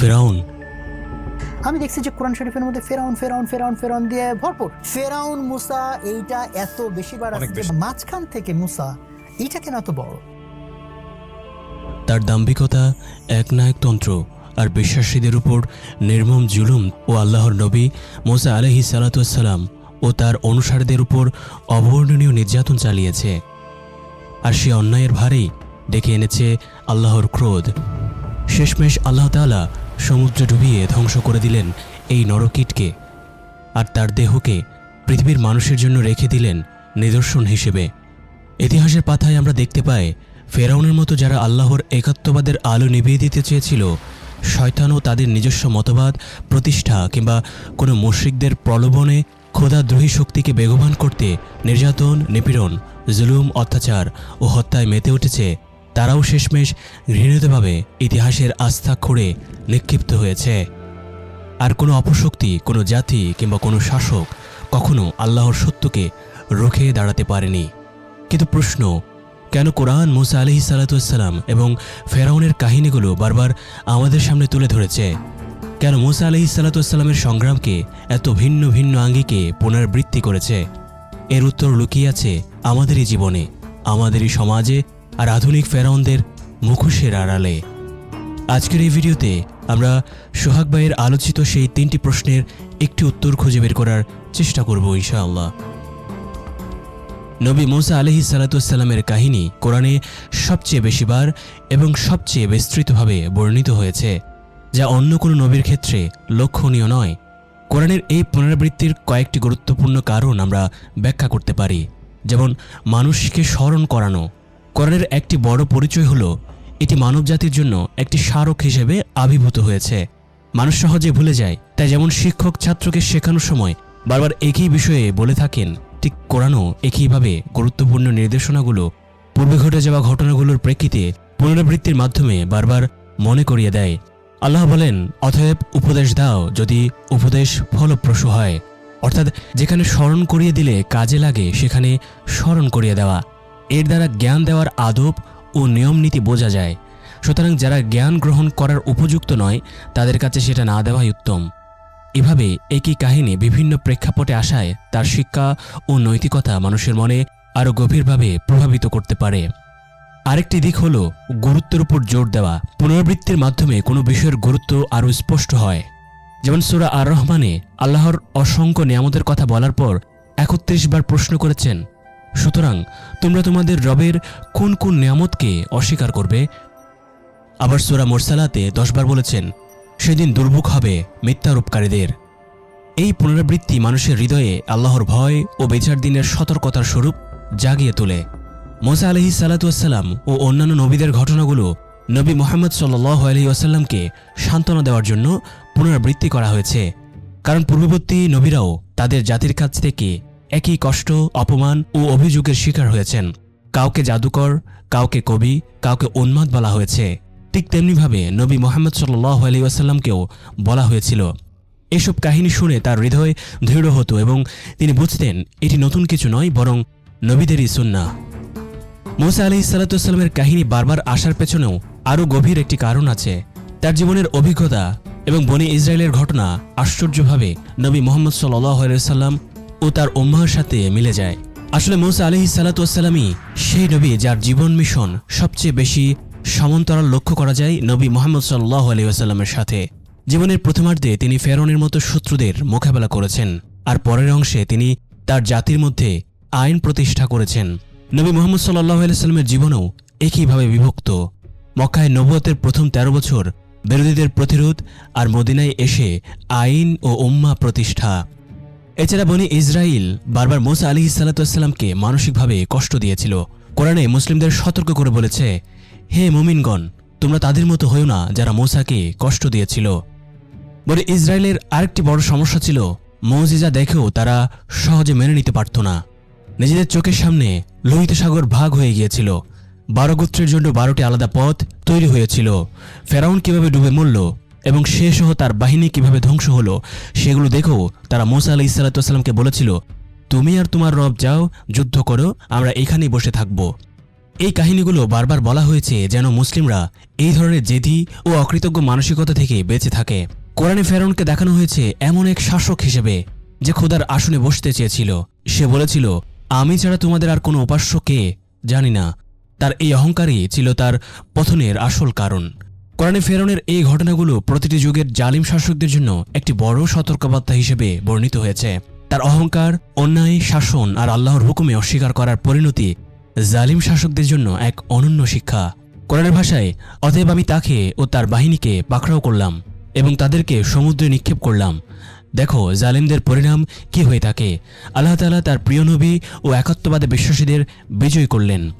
ফেরাউন। আমি দেখছি যে কোরআন শরীফের মধ্যে ফেরাউন ফেরাউন ফেরাউন ফেরাউন দিয়ে ভরপুর। ফেরাউন মুসা এইটা এত বেশি বার অনেক আছে মাঝখান থেকে মুসা এটা কেন এত বড়। তার দাম্ভিকতা একনায়কতন্ত্র আর বিশ্বাসীদের উপর নির্মম জুলুম ও আল্লাহর নবী মোসা আলহি সালাতাম ও তার অনুসারীদের উপর অবর্ণনীয় নির্যাতন চালিয়েছে। আর সে অন্যায়ের ভারেই ডেকে এনেছে আল্লাহর ক্রোধ। শেষমেশ আল্লাহ তাআলা সমুদ্র ডুবিয়ে ধ্বংস করে দিলেন এই নরকীটকে। আর তার দেহকে পৃথিবীর মানুষের জন্য রেখে দিলেন নিদর্শন হিসেবে। ইতিহাসের পাতায় আমরা দেখতে পাই, ফেরাউনের মতো যারা আল্লাহর একাত্মবাদের আলো নিভিয়ে দিতে চেয়েছিল, শয়তানও তাদের নিজস্ব মতবাদ, প্রতিষ্ঠা কিংবা কোনো মুশ্রিকদের প্রলোভনে ক্ষুধাদ্রোহী শক্তিকে বেগবান করতে নির্যাতন, নিপীড়ন, জুলুম, অত্যাচার ও হত্যায় মেতে উঠেছে তারাও শেষমেশ ঘৃণিতভাবে ইতিহাসের আস্থা খুঁড়ে নিক্ষিপ্ত হয়েছে। আর কোনো অপশক্তি, কোনো জাতি কিংবা কোনো শাসক কখনো আল্লাহর সত্যকে রুখে দাঁড়াতে পারেনি। কিন্তু প্রশ্ন, কেন কোরআন মুসা আলহি সালাতাম এবং ফেরাউনের কাহিনীগুলো বারবার আমাদের সামনে তুলে ধরেছে? কেন মুসা আলহি সালাতামের সংগ্রামকে এত ভিন্ন ভিন্ন আঙ্গিকে পুনরাবৃত্তি করেছে? এর উত্তর লুকিয়ে আছে আমাদেরই জীবনে, আমাদেরই সমাজে আর আধুনিক ফেরাউনদের মুখোশের আড়ালে। আজকের এই ভিডিওতে আমরা সোহাগ ভাইয়ের আলোচিত সেই তিনটি প্রশ্নের একটি উত্তর খুঁজে বের করার চেষ্টা করব ইনশাআল্লাহ। নবী মোসা আলহি সালাতামের কাহিনী কোরআনে সবচেয়ে বেশিবার এবং সবচেয়ে বিস্তৃতভাবে বর্ণিত হয়েছে, যা অন্য কোনো নবীর ক্ষেত্রে লক্ষণীয় নয়। কোরআনের এই পুনরাবৃত্তির কয়েকটি গুরুত্বপূর্ণ কারণ আমরা ব্যাখ্যা করতে পারি, যেমন মানুষকে স্মরণ করানো কোরআনের একটি বড় পরিচয় হলো, এটি মানবজাতির জন্য একটি স্মারক হিসেবে আবির্ভূত হয়েছে। মানুষ সহজে ভুলে যায়, তাই যেমন শিক্ষক ছাত্রকে শেখানোর সময় বারবার একই বিষয়ে বলে থাকেন, ঠিক কোরআনও একইভাবে গুরুত্বপূর্ণ নির্দেশনাগুলো, পূর্বে ঘটে যাওয়া ঘটনাগুলোর প্রেক্ষিতে পুনরাবৃত্তির মাধ্যমে বারবার মনে করিয়ে দেয়। আল্লাহ বলেন, অতএব উপদেশ দাও যদি উপদেশ ফলপ্রসূ হয়। অর্থাৎ যেখানে স্মরণ করিয়ে দিলে কাজে লাগে, সেখানে স্মরণ করিয়ে দেওয়া। এর দ্বারা জ্ঞান দেওয়ার আদব ও নিয়ম নীতি বোঝা যায়। সুতরাং যারা জ্ঞান গ্রহণ করার উপযুক্ত নয়, তাদের কাছে সেটা না দেওয়াই উত্তম। এভাবে একই কাহিনী বিভিন্ন প্রেক্ষাপটে আসায় তার শিক্ষা ও নৈতিকতা মানুষের মনে আরও গভীরভাবে প্রভাবিত করতে পারে। আরেকটি দিক হল গুরুত্বের উপর জোর দেওয়া। পুনরাবৃত্তির মাধ্যমে কোনো বিষয়ের গুরুত্ব আরও স্পষ্ট হয়। যেমন সুরা আর রহমানে আল্লাহর অসংখ্য নিয়ামতের কথা বলার পর একত্রিশ বার প্রশ্ন করেছেন সুতরাং তোমরা তোমাদের রবের কোন কোন নিয়ামতকে অস্বীকার করবে? আবার সুরা মোরসালাতে দশবার বলেছেন, সেদিন দুর্ভোগ হবে মিথ্যারূপকারীদের। এই পুনরাবৃত্তি মানুষের হৃদয়ে আল্লাহর ভয় ও বেচার দিনের সতর্কতার স্বরূপ জাগিয়ে তোলে। মোসা আলহি সালাতুয়াসাল্লাম ও অন্যান্য নবীদের ঘটনাগুলো নবী মোহাম্মদ সাল্লাহ আলহি আসাল্লামকে সান্ত্বনা দেওয়ার জন্য পুনরাবৃত্তি করা হয়েছে। কারণ পূর্ববর্তী নবীরাও তাদের জাতির কাছ থেকে একই কষ্ট, অপমান ও অভিযোগের শিকার হয়েছেন। কাউকে জাদুকর, কাউকে কবি, কাউকে উন্মাদ বলা হয়েছে। ঠিক তেমনিভাবে নবী মোহাম্মদ সাল্লাহ আলী আসাল্লামকেও বলা হয়েছিল। এসব কাহিনী শুনে তার হৃদয় দৃঢ় হতো এবং তিনি বুঝতেন, এটি নতুন কিছু নয়, বরং নবীদেরই সুন্না মোসা আলি সাল্লাতামের কাহিনী বারবার আসার পেছনেও আরও গভীর একটি কারণ আছে। তার জীবনের অভিজ্ঞতা এবং বনি ইসরায়েলের ঘটনা আশ্চর্যভাবে নবী মোহাম্মদ সাল্লাহ সাল্লাম ও তার উম্মার সাথে মিলে যায়। আসলে মৌসা আলহি সাল্লাতামই সেই নবী যার জীবন মিশন সবচেয়ে বেশি সমান্তরাল লক্ষ্য করা যায় নবী মোহাম্মদ সাল্লাহ আলিয়াস্লামের সাথে। জীবনের প্রথমার্ধে তিনি ফেরনের মতো শত্রুদের মোকাবেলা করেছেন আর পরের অংশে তিনি তার জাতির মধ্যে আইন প্রতিষ্ঠা করেছেন। নবী মোহাম্মদ সাল্লাহ আলাইস্লামের জীবনও একইভাবে বিভক্ত। মক্কায় নবুয়তের প্রথম ১৩ বছর বিরোধীদের প্রতিরোধ আর মদিনায় এসে আইন ও উম্মা প্রতিষ্ঠা। এছাড়া বনি ইসরায়েল বারবার মোসা আলী সাল্লাতামকে মানসিকভাবে কষ্ট দিয়েছিল। কোরআনে মুসলিমদের সতর্ক করে বলেছে, হে মোমিনগণ, তোমরা তাদের মতো হয়েও না যারা মোসাকে কষ্ট দিয়েছিল। বলে ইসরায়েলের আরেকটি বড় সমস্যা ছিল, মৌজিজা দেখেও তারা সহজে মেনে নিতে পারত না। নিজেদের চোখের সামনে লোহিত সাগর ভাগ হয়ে গিয়েছিল। বারো গোত্রের জন্য বারোটি আলাদা পথ তৈরি হয়েছিল। ফেরাউন কীভাবে ডুবে মরল এবং সে সহ তার বাহিনী কীভাবে ধ্বংস হলো, সেগুলো দেখেও তারা মোসা আলি ইসাল্লাতামকে বলেছিল, তুমি আর তোমার রব যাও, যুদ্ধ করো, আমরা এখানেই বসে থাকব। এই কাহিনীগুলো বারবার বলা হয়েছে যেন মুসলিমরা এই ধরনের জেদি ও অকৃতজ্ঞ মানসিকতা থেকে বেঁচে থাকে। কোরআনে ফেরনকে দেখানো হয়েছে এমন এক শাসক হিসেবে, যে খোদার আসনে বসতে চেয়েছিল। সে বলেছিল, আমি ছাড়া তোমাদের আর কোনো উপাস্য কে? জানি না। তার এই অহংকারই ছিল তার পথনের আসল কারণ। কোরআনে ফেরনের এই ঘটনাগুলো প্রতিটি যুগের জালিম শাসকদের জন্য একটি বড় সতর্কবার্তা হিসেবে বর্ণিত হয়েছে। তার অহংকার, অন্যায়, শাসন আর আল্লাহর হুকুমে অস্বীকার করার পরিণতি জালিম শাসকদের জন্য এক অনন্য শিক্ষা। কোরআনের ভাষায়, অতএব আমি তাকে ও তার বাহিনীকে পাকড়াও করলাম এবং তাদেরকে সমুদ্রে নিক্ষেপ করলাম। দেখো, জালিমদের পরিণাম কি হয়ে থাকে। আল্লাহ তাআলা তার প্রিয় নবী ও একাত্মবাদে বিশ্বাসীদের বিজয় করলেন।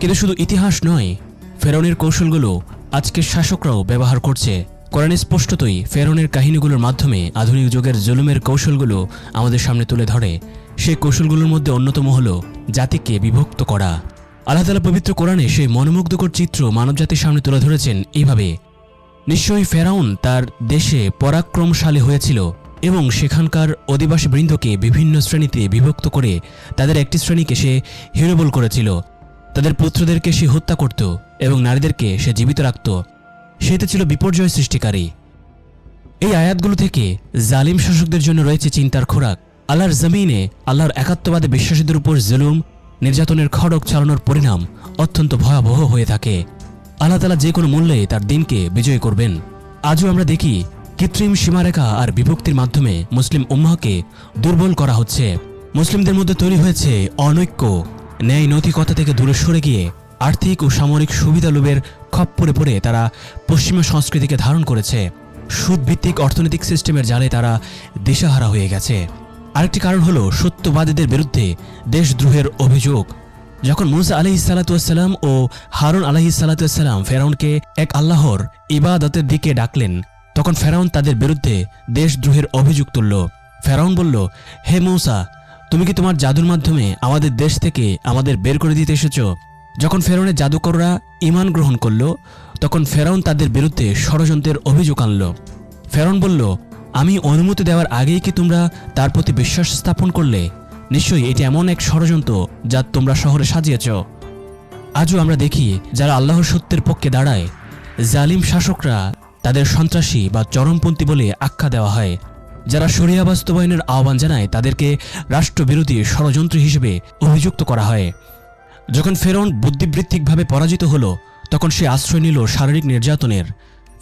কিন্তু শুধু ইতিহাস নয় ফেরনের কৌশলগুলো আজকের শাসকরাও ব্যবহার করছে। কোরআনে স্পষ্টতই ফেরনের কাহিনীগুলোর মাধ্যমে আধুনিক যুগের জুলুমের কৌশলগুলো আমাদের সামনে তুলে ধরে। সেই কৌশলগুলোর মধ্যে অন্যতম হল জাতিকে বিভক্ত করা। আল্লাহ তালা পবিত্র কোরআনে সেই মনোমুগ্ধকর চিত্র মানবজাতির সামনে তুলে ধরেছেন এইভাবে নিশ্চয়ই ফেরাউন তার দেশে পরাক্রমশালী হয়েছিল এবং সেখানকার অধিবাসী বৃন্দকে বিভিন্ন শ্রেণীতে বিভক্ত করে তাদের একটি শ্রেণীকে সে হিরোবল করেছিল। তাদের পুত্রদেরকে সে হত্যা করত। এবং নারীদেরকে সে জীবিত রাখত সেতে ছিল বিপর্যয় সৃষ্টিকারী। এই আয়াতগুলো থেকে জালিম শাসকদের জন্য রয়েছে চিন্তার খোরাক। আল্লাহর জমিনে আল্লাহর একাত্মবাদে বিশ্বাসীদের উপর জুলুম, নির্যাতনের খড়ক চালানোর পরিণাম অত্যন্ত ভয়াবহ হয়ে থাকে। আল্লাহ তালা যে কোনো মূল্যে তার দিনকে বিজয় করবেন। আজও আমরা দেখি কৃত্রিম সীমারেখা আর বিভক্তির মাধ্যমে মুসলিম উম্মাহকে দুর্বল করা হচ্ছে। মুসলিমদের মধ্যে তৈরি হয়েছে অনৈক্য ন্যায় নৈতিকতা থেকে দূরে সরে গিয়ে আর্থিক ও সামরিক সুবিধা লোভের খপ্পরে পড়ে তারা পশ্চিমা সংস্কৃতিকে ধারণ করেছে। সুদভিত্তিক অর্থনৈতিক সিস্টেমের জালে তারা দিশাহারা হয়ে গেছে। আরেকটি কারণ হলো সত্যবাদীদের বিরুদ্ধে দেশদ্রোহের অভিযোগ। যখন মুসা আলহি সালাতাম ও হারুন আলহি সালাতাম ফেরাউনকে এক আল্লাহর ইবাদতের দিকে ডাকলেন, তখন ফেরাউন তাদের বিরুদ্ধে দেশদ্রোহের অভিযোগ তুলল। ফেরাউন বলল, হে মৌসা, তুমি কি তোমার জাদুর মাধ্যমে আমাদের দেশ থেকে আমাদের বের করে দিতে এসেছ? যখন ফেরাউনের জাদুকররা ইমান গ্রহণ করল, তখন ফেরাউন তাদের বিরুদ্ধে ষড়যন্ত্রের অভিযোগ আনল। ফেরাউন বলল, আমি অনুমতি দেওয়ার আগেই কি তোমরা তার প্রতি বিশ্বাস স্থাপন করলে? নিশ্চয়ই এটি এমন এক ষড়যন্ত্র যা তোমরা শহরে সাজিয়েছ। আজও আমরা দেখি যারা আল্লাহর সত্যের পক্ষে দাঁড়ায়, জালিম শাসকরা তাদের সন্ত্রাসী বা চরমপন্থী বলে আখ্যা দেওয়া হয়। যারা শরিয়া বাস্তবায়নের আহ্বান জানায়, তাদেরকে রাষ্ট্রবিরোধী ষড়যন্ত্র হিসেবে অভিযুক্ত করা হয়। যখন ফেরন বুদ্ধিবৃত্তিকভাবে পরাজিত হলো, তখন সে আশ্রয় নিল শারীরিক নির্যাতনের।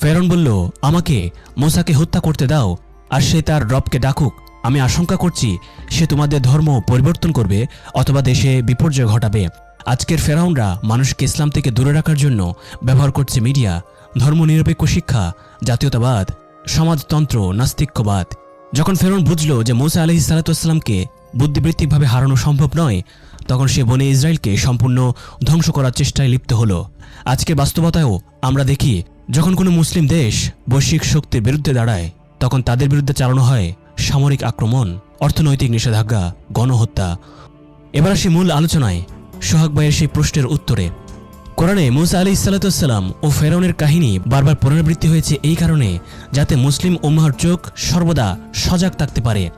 ফেরন বলল, আমাকে, মোসাকে হত্যা করতে দাও, আর সে তার রবকে ডাকুক। আমি আশঙ্কা করছি সে তোমাদের ধর্ম পরিবর্তন করবে অথবা দেশে বিপর্যয় ঘটাবে। আজকের ফেরাউনরা মানুষকে ইসলাম থেকে দূরে রাখার জন্য ব্যবহার করছে মিডিয়া, ধর্মনিরপেক্ষ শিক্ষা, জাতীয়তাবাদ, সমাজতন্ত্র, নাস্তিক্যবাদ। যখন ফেরন বুঝল যে মোসা আলহি সালাতামকে বুদ্ধিবৃত্তিকভাবে হারানো সম্ভব নয় তখন সে বনে ইসরায়েলকে সম্পূর্ণ ধ্বংস করার চেষ্টায় লিপ্ত হলো। আজকের বাস্তবতায়ও আমরা দেখি, যখন কোনো মুসলিম দেশ বৈশ্বিক শক্তির বিরুদ্ধে দাঁড়ায়, তখন তাদের বিরুদ্ধে চালানো হয় সামরিক আক্রমণ, অর্থনৈতিক নিষেধাজ্ঞা, গণহত্যা। এবার আসি মূল আলোচনায়, সোহাগ ভাইয়ের সেই প্রশ্নের উত্তরে। কোরআনে মুসা আলি ইসালাতাম ও ফেরাউনের কাহিনী বারবার পুনরাবৃত্তি হয়েছে এই কারণে, যাতে মুসলিম উম্মাহর চোখ সর্বদা সজাগ থাকতে পারে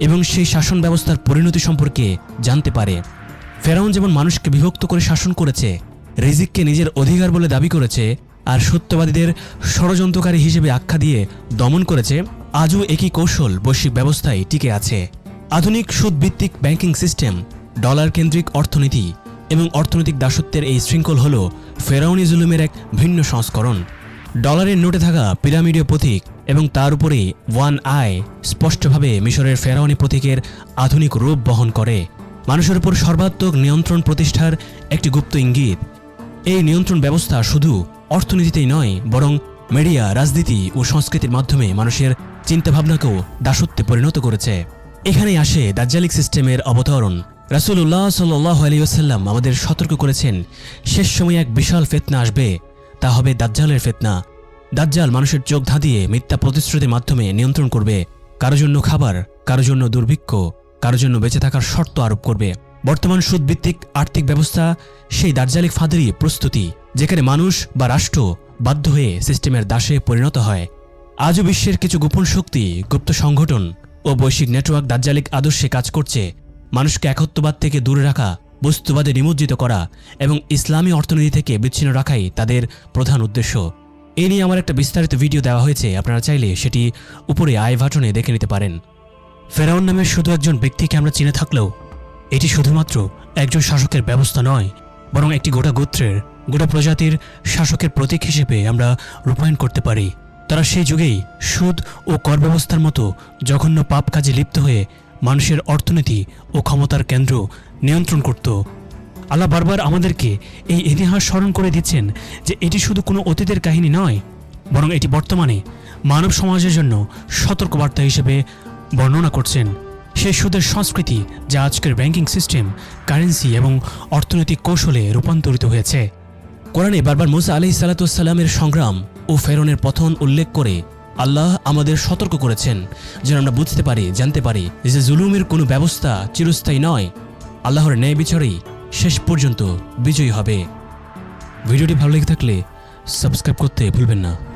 এবং সেই শাসন ব্যবস্থার পরিণতি সম্পর্কে জানতে পারে। ফেরাউন যেমন মানুষকে বিভক্ত করে শাসন করেছে, রিজিককে নিজের অধিকার বলে দাবি করেছে, আর সত্যবাদীদের ষড়যন্ত্রকারী হিসেবে আখ্যা দিয়ে দমন করেছে, আজও একই কৌশল বৈশ্বিক ব্যবস্থায় টিকে আছে। আধুনিক সুদভিত্তিক ব্যাংকিং সিস্টেম ডলার কেন্দ্রিক অর্থনীতি এবং অর্থনৈতিক দাসত্বের এই শৃঙ্খল হল ফেরাউনি জুলুমের এক ভিন্ন সংস্করণ। ডলারের নোটে থাকা পিরামিডীয় প্রতীক এবং তার উপরে ওয়ান আই স্পষ্টভাবে মিশরের ফেরাউনি প্রতীকের আধুনিক রূপ বহন করে। মানুষের উপর সর্বাত্মক নিয়ন্ত্রণ প্রতিষ্ঠার একটি গুপ্ত ইঙ্গিত। এই নিয়ন্ত্রণ ব্যবস্থা শুধু অর্থনীতিতেই নয়, বরং মিডিয়া, রাজনীতি ও সংস্কৃতির মাধ্যমে মানুষের চিন্তাভাবনাকেও দাসত্বে পরিণত করেছে। এখানেই আসে দাজ্জালিক সিস্টেমের অবতরণ। রাসুল্লাহ সাল্লাহ আলিয়াল্লাম আমাদের সতর্ক করেছেন, শেষ সময়ে এক বিশাল ফেতনা আসবে। তা হবে দাজ্জালের ফেতনা। দাজ্জাল মানুষের চোখ ধাঁধিয়ে মিথ্যা প্রতিশ্রুতির মাধ্যমে নিয়ন্ত্রণ করবে। কারও জন্য খাবার, কারও জন্য দুর্ভিক্ষ। কারও জন্য বেঁচে থাকার শর্ত আরোপ করবে। বর্তমান সুদভিত্তিক আর্থিক ব্যবস্থা সেই দার্জালিক ফাঁদেরই প্রস্তুতি, যেখানে মানুষ বা রাষ্ট্র বাধ্য হয়ে সিস্টেমের দাসে পরিণত হয়। আজও বিশ্বের কিছু গোপন শক্তি, গুপ্ত সংগঠন ও বৈশ্বিক নেটওয়ার্ক দার্জালিক আদর্শে কাজ করছে। মানুষকে একত্ববাদ থেকে দূরে রাখা, বস্তুবাদে নিমজ্জিত করা এবং ইসলামী অর্থনীতি থেকে বিচ্ছিন্ন রাখাই তাদের প্রধান উদ্দেশ্য। এ নিয়ে আমার একটা বিস্তারিত ভিডিও দেওয়া হয়েছে, আপনারা চাইলে সেটি উপরে আয় ভাটনে দেখে নিতে পারেন। ফেরাউন নামের শুধু একজন ব্যক্তিকে আমরা চিনে থাকলেও এটি শুধুমাত্র একজন শাসকের ব্যবস্থা নয়, বরং একটি গোটা গোত্রের, গোটা প্রজাতির শাসকের প্রতীক হিসেবে আমরা রূপায়ণ করতে পারি। তারা সেই যুগেই সুদ ও কর ব্যবস্থার মতো জঘন্য পাপ কাজে লিপ্ত হয়ে মানুষের অর্থনীতি ও ক্ষমতার কেন্দ্র নিয়ন্ত্রণ করত। আল্লাহ বারবার আমাদেরকে এই ইতিহাস স্মরণ করে দিচ্ছেন যে এটি শুধু কোনো অতীতের কাহিনী নয়, বরং এটি বর্তমানে মানব সমাজের জন্য সতর্কবার্তা হিসেবে বর্ণনা করছেন। সেই সুদের সংস্কৃতি, যা আজকের ব্যাংকিং সিস্টেম, কারেন্সি এবং অর্থনৈতিক কৌশলে রূপান্তরিত হয়েছে। কোরআনে বারবার মুসা আলি সালাতামের সংগ্রাম ও ফেরনের পথন উল্লেখ করে আল্লাহ আমাদের সতর্ক করেছেন, যেন আমরা বুঝতে পারি, জানতে পারি যে জুলুমের কোনো ব্যবস্থা চিরস্থায়ী নয়। আল্লাহর ন্যায় বিচারেই শেষ পর্যন্ত বিজয়ী হবে। ভিডিওটি ভালো লেগে থাকলে সাবস্ক্রাইব করতে ভুলবেন না।